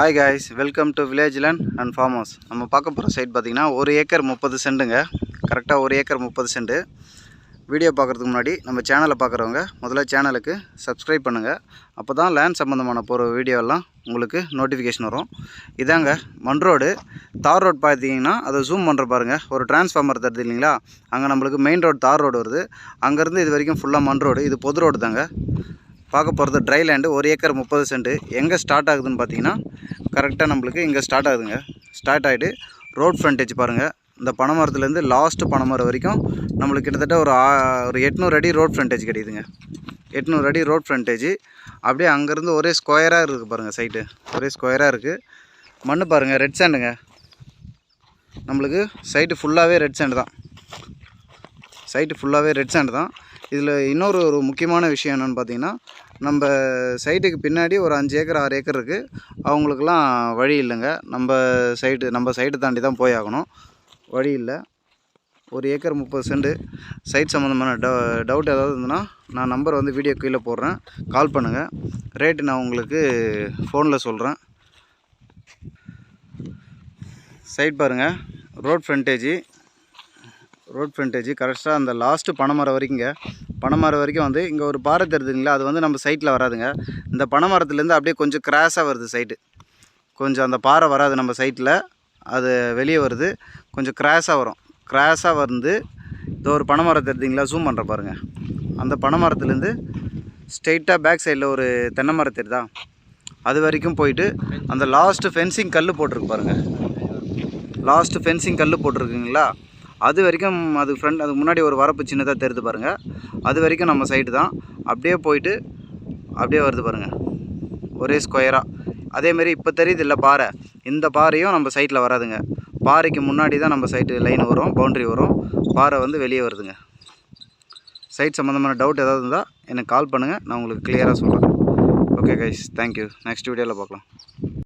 Hi guys welcome to village land and farm house நம்ம பார்க்க போகிற சைட் பார்த்திங்கன்னா ஒரு ஏக்கர் முப்பது சென்ட்டுங்க கரெக்டாக ஒரு ஏக்கர் முப்பது சென்ட்டு வீடியோ பார்க்குறதுக்கு முன்னாடி நம்ம சேனலை பார்க்குறவங்க முதல்ல சேனலுக்கு சப்ஸ்கிரைப் பண்ணுங்கள் அப்போ தான் லேண்ட் சம்மந்தமான போகிற வீடியோலாம் உங்களுக்கு நோட்டிஃபிகேஷன் வரும். இதாங்க மண் ரோடு தார் ரோடு பார்த்தீங்கன்னா அதை ஜூம் பண்ணுற பாருங்கள் ஒரு டிரான்ஸ்ஃபார்மர் தருது இல்லைங்களா? அங்கே நம்மளுக்கு மெயின் ரோடு தார் ரோடு வருது. அங்கேருந்து இது வரைக்கும் ஃபுல்லாக மண் ரோடு இது பொது ரோடு தாங்க. பார்க்க போகிறது ட்ரை லேண்டு ஒரு ஏக்கர் முப்பது சென்ட்டு எங்கே ஸ்டார்ட் ஆகுதுன்னு பார்த்தீங்கன்னா கரெக்டாக நம்மளுக்கு இங்கே ஸ்டார்ட் ஆகுதுங்க. ஸ்டார்ட் ஆகிட்டு ரோட் ஃப்ரண்டேஜ் பாருங்கள் இந்த பனைமரத்துலேருந்து லாஸ்ட்டு பனைமரம் வரைக்கும் நம்மளுக்கு கிட்டத்தட்ட ஒரு ஒரு எட்நூறு அடி ரோட் ஃப்ரண்டேஜ் கிடைக்குதுங்க. எட்நூறு அடி ரோட் ஃப்ரண்டேஜ் அப்படியே அங்கேருந்து ஒரே ஸ்கொயராக இருக்குது பாருங்கள் சைட்டு ஒரே ஸ்கொயராக இருக்குது மண் பாருங்கள் ரெட் சாண்டுங்க நம்மளுக்கு சைட்டு ஃபுல்லாகவே ரெட் சாண்டு தான். சைட்டு ஃபுல்லாகவே ரெட் சாண்டு தான். இதில் இன்னொரு ஒரு முக்கியமான விஷயம் என்னென்னு பார்த்தீங்கன்னா நம்ம சைட்டுக்கு பின்னாடி ஒரு அஞ்சு ஏக்கர் ஆறு ஏக்கர் இருக்குது அவங்களுக்கெல்லாம் வழி இல்லைங்க. நம்ம சைட்டு நம்ம சைட்டு தாண்டி தான் போய் ஆகணும். வழி இல்லை. ஒரு ஏக்கர் முப்பது சென்ட். சைட் சம்மந்தமான டவு டவுட் ஏதாவது இருந்ததுன்னா நான் நம்பர் வந்து வீடியோ கீழே போடுறேன். கால் பண்ணுங்கள் ரேட்டு நான் உங்களுக்கு ஃபோனில் சொல்கிறேன் சைட் பாருங்கள் ரோட் ஃப்ரண்டேஜி. ரோட் ஃப்ரண்டேஜ் கரெக்டாக அந்த லாஸ்ட்டு பனைமரம் வரைக்குங்க. பனைமரம் வரைக்கும் வந்து இங்கே ஒரு பாறை தெரியுதுங்களா? அது வந்து நம்ம சைட்டில் வராதுங்க. இந்த பனைமரத்துலேருந்து அப்படியே கொஞ்சம் கிராஸாக வருது சைட்டு கொஞ்சம் அந்த பாறை வராது நம்ம சைட்டில் அது வெளியே வருது. கொஞ்சம் கிராஸாக வரும். கிராஸாக வந்து இந்த ஒரு பனைமரம் தெரியுதுங்களா? ஜூம் பண்ணுற பாருங்கள் அந்த பனைமரத்துலேருந்து ஸ்ட்ரெயிட்டாக பேக் சைடில் ஒரு தென்னை மரம் தெரியுதா? அது வரைக்கும் போயிட்டு அந்த லாஸ்ட்டு ஃபென்சிங் கல் போட்டிருக்கு பாருங்கள் லாஸ்ட்டு ஃபென்சிங் கல் போட்டிருக்குங்களா? அது வரைக்கும் அது ஃப்ரண்ட் அதுக்கு முன்னாடி ஒரு வரப்பு சின்னதாக தெரியுது பாருங்கள் அது வரைக்கும் நம்ம சைடு தான். அப்படியே போயிட்டு அப்படியே வருது பாருங்கள் ஒரே ஸ்கொயராக அதேமாரி இப்போ தெரியுது இல்லை பாறை. இந்த பாறையும் நம்ம சைட்டில் வராதுங்க. பாறைக்கு முன்னாடி தான் நம்ம சைட்டு லைன் வரும் பவுண்ட்ரி வரும். பாறை வந்து வெளியே வருதுங்க. சைட் சம்மந்தமான டவுட் ஏதாவது இருந்தால் எனக்கு கால் பண்ணுங்கள் நான் உங்களுக்கு கிளியராக சொல்கிறேன் ஓகே கைஸ் தேங்க்யூ நெக்ஸ்ட் வீடியோவில் பார்க்கலாம்.